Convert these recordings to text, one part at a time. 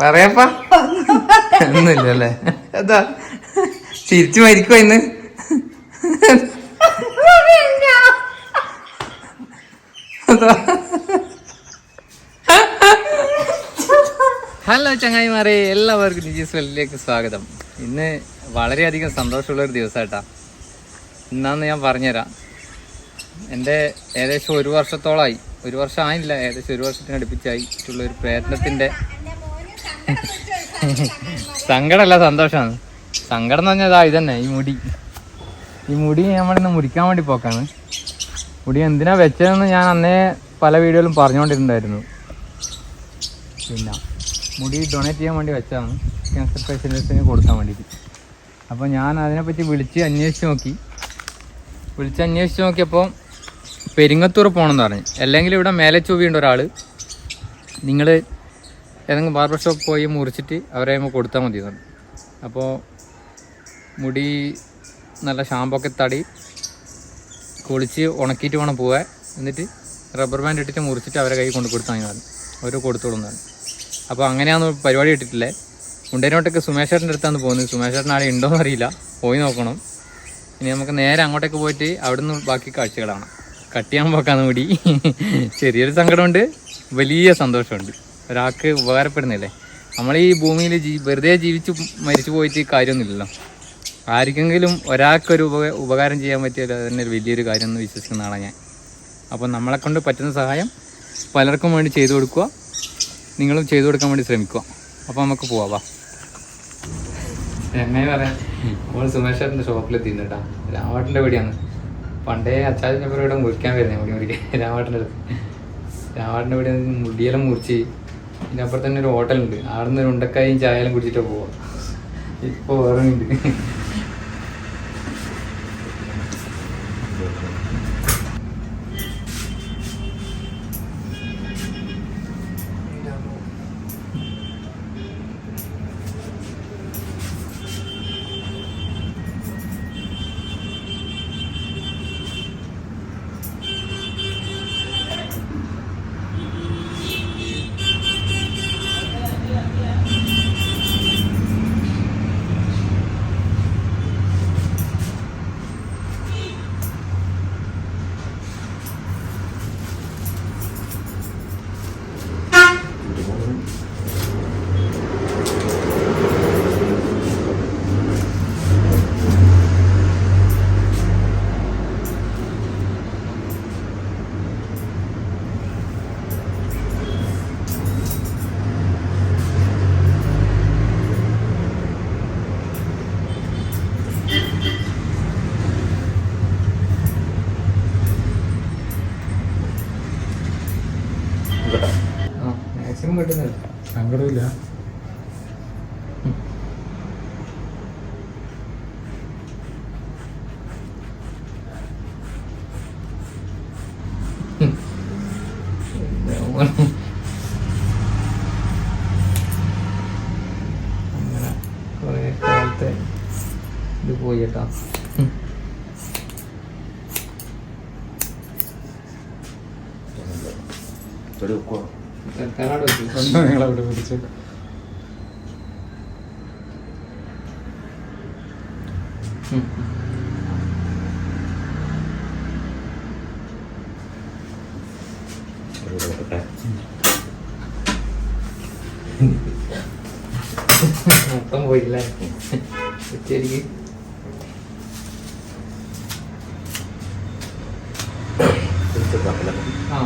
പറയപ്പാ. ഒന്നുമില്ലല്ലേ? അതാ ചിരിച്ചു മരിക്കോ ഇന്ന്. ഹലോ ചങ്ങായിമാരെ എല്ലാവർക്കും നിജീസ് വെല്ലിലേക്ക് സ്വാഗതം. ഇന്ന് വളരെയധികം സന്തോഷമുള്ള ഒരു ദിവസമായിട്ടാ. ഇന്നാന്ന് ഞാൻ പറഞ്ഞുതരാം. എന്റെ ഏകദേശം ഒരു വർഷത്തോളമായി ഒരു വർഷം ആയില്ല ഏകദേശം ഒരു വർഷത്തിന് അടുപ്പിച്ചായിട്ടുള്ള ഒരു പ്രയത്നത്തിന്റെ സങ്കടമല്ല സന്തോഷമാണ് സങ്കടം എന്ന് പറഞ്ഞാൽ ഇതാ ഇതന്നെ ഈ മുടി. ഈ മുടി നമ്മളിന്ന് മുറിക്കാൻ വേണ്ടി പോക്കാണ്. മുടി എന്തിനാ വെച്ചതെന്ന് ഞാൻ അന്നേ പല വീഡിയോയിലും പറഞ്ഞുകൊണ്ടിരുന്നുണ്ടായിരുന്നു. പിന്നെ മുടി ഡൊണേറ്റ് ചെയ്യാൻ വേണ്ടി വെച്ചതാണ്. ക്യാൻസർ പേഷ്യൻസിന് കൊടുക്കാൻ വേണ്ടിയിട്ട്. അപ്പോൾ ഞാൻ അതിനെപ്പറ്റി വിളിച്ച് അന്വേഷിച്ച് നോക്കി. വിളിച്ച് അന്വേഷിച്ച് നോക്കിയപ്പോൾ പെരിങ്ങത്തൂർ പോകണമെന്ന് പറഞ്ഞു. അല്ലെങ്കിൽ ഇവിടെ മേലെ ചൊവ്വിയുണ്ട് ഒരാൾ നിങ്ങൾ ഏതെങ്കിലും ബാർബർ ഷോപ്പ് പോയി മുറിച്ചിട്ട് അവരെ കൊടുത്താൽ മതി എന്നാണ് അപ്പോൾ മുടി നല്ല ഷാമ്പൊക്കെ തടി കുളിച്ച് ഉണക്കിയിട്ട് വേണം പോവാൻ. എന്നിട്ട് റബ്ബർ ബാൻഡ് ഇട്ടിട്ട് മുറിച്ചിട്ട് അവരെ കൈ കൊണ്ട് കൊടുത്താൽ മതി അവർ കൊടുത്തോളും എന്ന് അപ്പോൾ അങ്ങനെയാണ് പരിപാടി ഇട്ടിട്ടില്ലേ മുണ്ടേനോട്ടൊക്കെ സുമേഷേട്ടന്റെ അടുത്താണ് പോകുന്നത്. സുമേഷേട്ടൻ ആളെ ഉണ്ടോ അറിയില്ല. പോയി നോക്കണം. ഇനി നമുക്ക് നേരെ അങ്ങോട്ടേക്ക് പോയിട്ട് അവിടുന്ന് ബാക്കി കാഴ്ചകളാണ്. കട്ട് ചെയ്യാൻ പോക്കാന്ന് ചെറിയൊരു സങ്കടമുണ്ട്. വലിയ സന്തോഷമുണ്ട്. ഒരാൾക്ക് ഉപകാരപ്പെടുന്നില്ലേ? നമ്മൾ ഈ ഭൂമിയിൽ ജീ വെറുതെ ജീവിച്ച് മരിച്ചു പോയിട്ട് കാര്യമൊന്നുമില്ലല്ലോ. ആർക്കെങ്കിലും ഒരാൾക്കൊരു ഉപ ഉപകാരം ചെയ്യാൻ പറ്റിയാൽ തന്നെ വലിയൊരു കാര്യം എന്ന് വിശ്വസിക്കുന്ന ആളാണ് ഞാൻ. അപ്പോൾ നമ്മളെ കൊണ്ട് പറ്റുന്ന സഹായം പലർക്കും വേണ്ടി ചെയ്തു കൊടുക്കുക. നിങ്ങളും ചെയ്തു കൊടുക്കാൻ വേണ്ടി ശ്രമിക്കുക. അപ്പോൾ നമുക്ക് പോവാം എങ്ങനെ പറയാം നമ്മൾ സുമേഷേട്ടന്റെ ഷോപ്പിലെത്തിയിരുന്നു കേട്ടോ. രാമേട്ടന്റെ വീടിയാണ് പണ്ടേ അച്ചാച്ചന്റെ ഇവിടെ മുറിക്കാൻ വരുന്നത് മുടി മുറിക്കാൻ. രാമേട്ടന്റെ അടുത്ത്. രാമേട്ടന്റെ വീട് മുടിയെല്ലാം മുറിച്ച് തന്നെ ഒരു ഹോട്ടലുണ്ട് അവിടെ നിന്ന് ഉണ്ടക്കായും ചായയും കുടിച്ചിട്ട് പോവാം. ഇപ്പോൾ വേറെ ആ കേട്ടോ നിങ്ങളവിടെ പിടിച്ചു മൊത്തം പോയില്ല? ഉച്ചരിക്ക് ആ.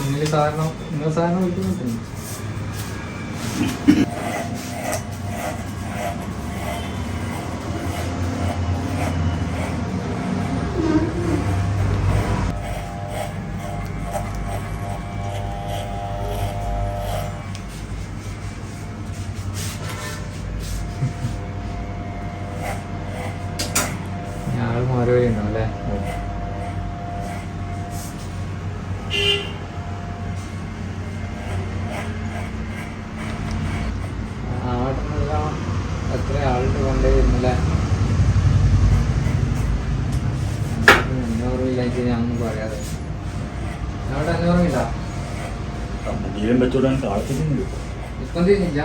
നിങ്ങൾ സാധാരണ നിങ്ങൾ സാധാരണ വിളിക്കുന്നു എത്ര കൊണ്ടേ വരുന്നില്ലേ അഞ്ഞൂറ് ഇല്ലെങ്കിൽ ഞാൻ പറയാതെ. അവിടെ അഞ്ഞൂറ് ഇല്ല കമ്പനിയിലും വെച്ചോടാൻ താല്പര്യമുണ്ട് ഇപ്പം തിരിഞ്ഞില്ല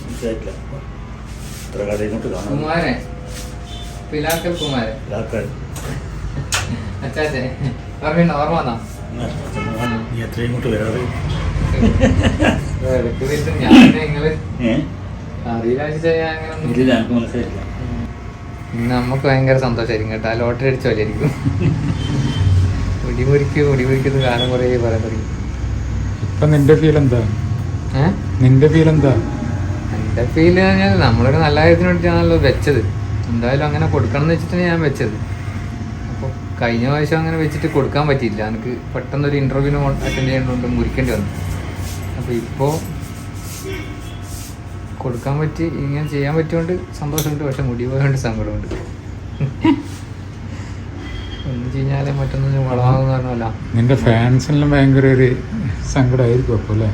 മനസ്സിലായിട്ടില്ല. ഇത്ര കട ഇങ്ങോട്ട് കാണാം കുമാരൻ. പിലാക്കൽ കുമാരൻ. ഇതാക്കാൻ. അച്ചാച്ചേ ഓർമ്മ ഓർമ്മ വന്നാ? നീ എത്ര ഇങ്ങോട്ട് വരാറ് ഞാൻ നിങ്ങൾ ഏ? അറിയില്ല എനിക്ക് മനസ്സിലായില്ല നമുക്ക് ഭയങ്കര സന്തോഷമായിരിക്കും കേട്ടോ. ലോട്ടറി അടിച്ച പോലെയായിരിക്കും. മുടിമുറിക്ക് മുടിമുറിക്കുന്ന കാലം കുറേ പറയാൻ തുടങ്ങി. ഇപ്പൊ നിന്റെ ഫീൽ എന്താ? നിന്റെ ഫീൽ എന്താ? എന്റെ ഫീൽ പറഞ്ഞാൽ നമ്മളൊരു നല്ല കാര്യത്തിന് വേണ്ടിയിട്ടാണല്ലോ വെച്ചത്. എന്തായാലും അങ്ങനെ കൊടുക്കണം എന്ന് വെച്ചിട്ടാണ് ഞാൻ വെച്ചത്. അപ്പോൾ കഴിഞ്ഞ പ്രാവശ്യം അങ്ങനെ വെച്ചിട്ട് കൊടുക്കാൻ പറ്റിയില്ല. എനിക്ക് പെട്ടെന്ന് ഒരു ഇന്റർവ്യൂവിന് അറ്റൻഡ് ചെയ്യേണ്ടതുകൊണ്ട് മുറിക്കേണ്ടി വന്നു. അപ്പോൾ ഇപ്പോൾ കൊടുക്കാൻ പറ്റി ഇങ്ങനെ ചെയ്യാൻ പറ്റിയോണ്ട് സന്തോഷമുണ്ട് പക്ഷെ മുടി പോയോണ്ട് സങ്കടമുണ്ട്. എന്ന് ചെയ്യാലേ മറ്റൊന്നും വളമാകുന്ന പറഞ്ഞല്ല നിന്റെ ഫാൻസിനെല്ലാം ഭയങ്കര ഒരു സങ്കടമായിരിക്കും അപ്പോൾ അല്ലേ?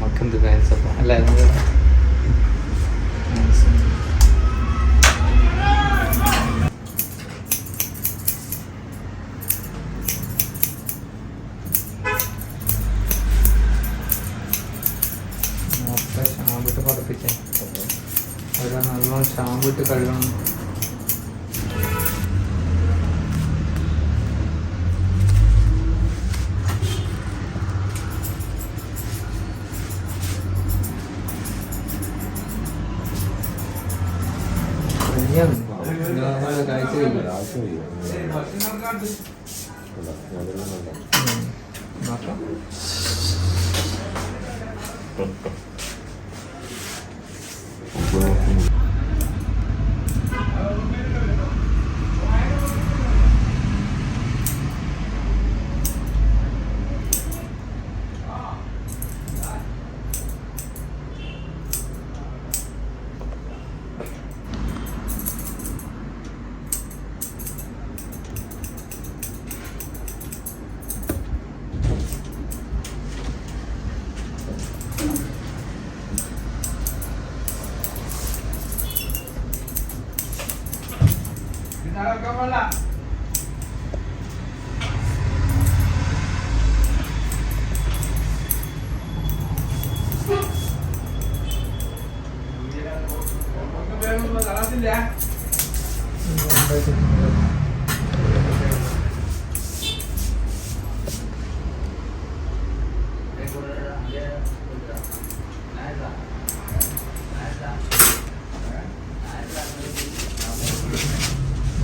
നമുക്കെന്ത് ഫാൻസ് അപ്പം? അല്ല നമുക്ക് fans. മൊത്തം ഷാമ്പിട്ട് പതപ്പിച്ചേ ഒരു നല്ലോണം ഷാമ്പിട്ട് കഴുകണം കഴിച്ചു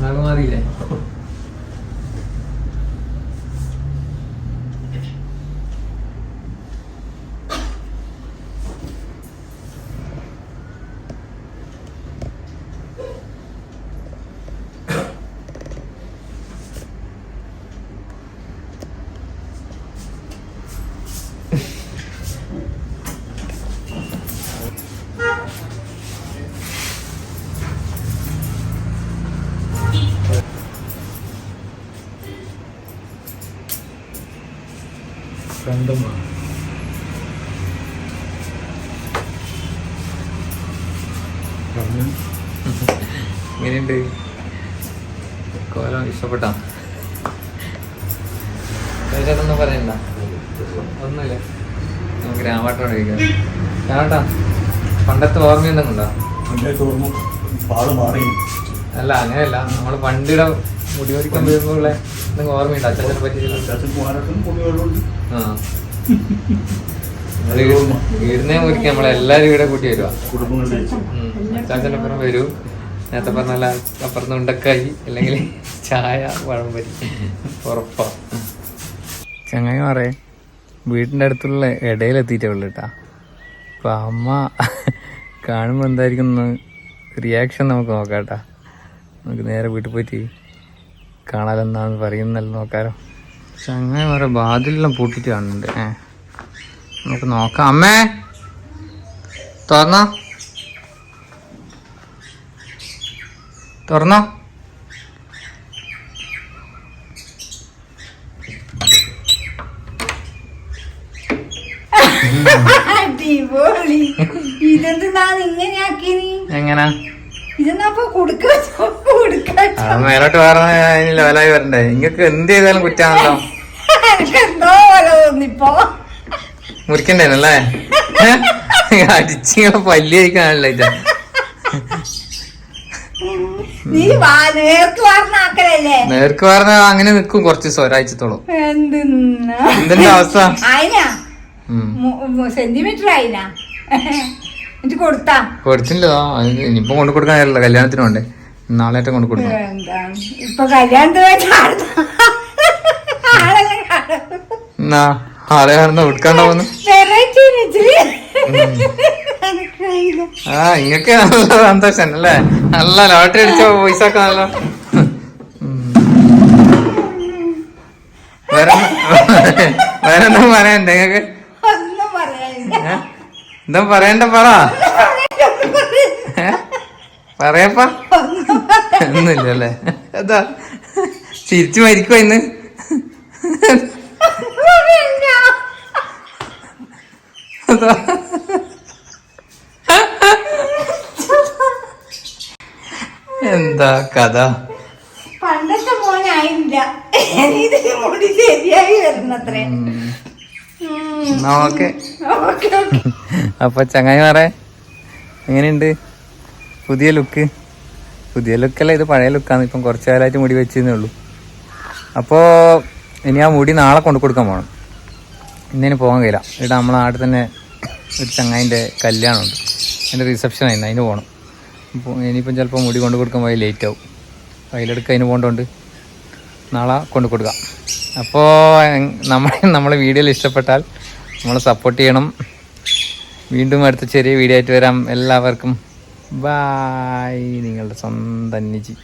നാളെ മാറിയില്ലേ രണ്ടും ഇങ്ങനെയുണ്ട്. എങ്ങനെയുണ്ട് കോലം ഇഷ്ടപ്പെട്ട. ചേട്ടൊന്നും പറയണ്ട. ഒന്നുമില്ല. നമുക്ക് രാമാട്ടോട് ചോദിക്കാം രാമാട്ടാ പണ്ടത്തെ ഓർമ്മയൊന്നും എന്തെങ്കിലുണ്ടോ എന്റെ ഓർമ്മ പാട് മാറി. അല്ല അങ്ങനെയല്ല. നമ്മൾ പണ്ടിടെ മുടി ഒരിക്കാൻ നമ്മളെ എല്ലാരും ഓർമ്മയുണ്ടോ അച്ഛനെ പറ്റി വീടിനെ നമ്മളെല്ലാരും ഇവിടെ കൂട്ടി വരുവാ. അച്ചാച്ചന്റെ അച്ചാച്ചനപ്പുറം വരൂ. നേരത്തെ പറഞ്ഞാൽ അപ്പുറത്ത് ഉണ്ടക്കായി അല്ലെങ്കിൽ ചായ പഴംപൊരി ഉറപ്പാ. ചങ്ങായി മാറേ വീടിന്റെ അടുത്തുള്ള ഇടയിലെത്തിയിട്ടേ ഉള്ളു കേട്ടാ. അപ്പൊ അമ്മ കാണുമ്പോൾ എന്തായിരിക്കും റിയാക്ഷൻ നമുക്ക് നോക്കാം കേട്ടാ. നമുക്ക് നേരെ വീട്ടിൽ പോയിട്ട് കാണാലെന്നാന്ന് പറയുന്നല്ലോ പക്ഷെ ചങ്ങായി വേറെ ബാതിലെല്ലാം പൂട്ടിട്ട് കാണുന്നുണ്ട്. ഏ. നമുക്ക് നോക്കാം. അമ്മേ! തുറന്നോ. തുറന്നോ. ഇതെന്താ ഇങ്ങനെയാക്കി നീ എങ്ങനാ? മേലോട്ട് ലെവലായി വരണ്ടേ. നിങ്ങൾക്ക് എന്ത് ചെയ്താലും കുറ്റാണല്ലോ. മുറിക്കണ്ടേനല്ലേ? അടിച്ചിങ്ങനെ പല്ലി കഴിക്കാനല്ല ഇത്? നീ നേർക്ക് പറഞ്ഞ അങ്ങനെ നിക്കും കുറച്ച് ദിവസം ഒരാഴ്ചത്തോളം. എന്തിന്റെ അവസ്ഥ? സെന്റിമീറ്റർ ആയിനാ? എന്നിട്ട് കൊടുത്താ. കൊടുത്തില്ല ഇനിയിപ്പോ കൊണ്ട് കൊടുക്കാനല്ല കല്യാണത്തിന് വേണ്ടേ. നാളെ കൊണ്ട് കൊടുക്കാം ഇപ്പൊ കല്യാണത്തിന് ആളെ കാണുന്ന ആ ഇങ്ങക്ക് നല്ല സന്തോഷം അല്ലേ? നല്ല ലോട്ടറി അടിച്ച പൈസ ഒക്കെ നല്ല വേറെ വേറെ എന്താ പറയണ്ടേ എന്താ പറയണ്ട പറ. പറയപ്പാ. ഒന്നുമില്ലല്ലേ. എന്താ? ചിരിച്ചു മരിക്കോ ഇന്ന്. എന്താ? കഥ? പണ്ടത്തെ മോനായില്ല. ശരിയായി വരുന്നത്രേ ഓക്കെ. അപ്പൊ ചങ്ങായി മാറേ എങ്ങനെയുണ്ട്? പുതിയ ലുക്ക്. പുതിയ ലുക്കല്ല ഇത് പഴയ ലുക്കാണ് ഇപ്പം കുറച്ച് കാലമായിട്ട് മുടി വെച്ചേ ഉള്ളൂ. അപ്പോൾ ഇനി ആ മുടി നാളെ കൊണ്ടു കൊടുക്കാൻ പോകണം ഇന്നിന് പോകാൻ കഴിയില്ല. ഇവിടെ നമ്മളെ നാട്ടിൽ തന്നെ ഒരു ചങ്ങായിന്റെ കല്യാണമുണ്ട്. അതിന്റെ റിസപ്ഷൻ ആയിരുന്നു അതിന് പോകണം അപ്പോൾ ഇനിയിപ്പം ചിലപ്പോൾ മുടി കൊണ്ടു കൊടുക്കാൻ പോയി ലേറ്റ് ആവും. അതിലെടുക്കുക അതിന് പോകേണ്ടതുകൊണ്ട് നാളെ കൊണ്ടു കൊടുക്കാം. അപ്പോൾ നമ്മൾ നമ്മളെ വീഡിയോയിൽ ഇഷ്ടപ്പെട്ടാൽ നമ്മൾ സപ്പോർട്ട് ചെയ്യണം. വീണ്ടും അടുത്ത ചെറിയ വീഡിയോ ആയിട്ട് വരാം. എല്ലാവർക്കും ബായ് നിങ്ങളുടെ സ്വന്തം നിജി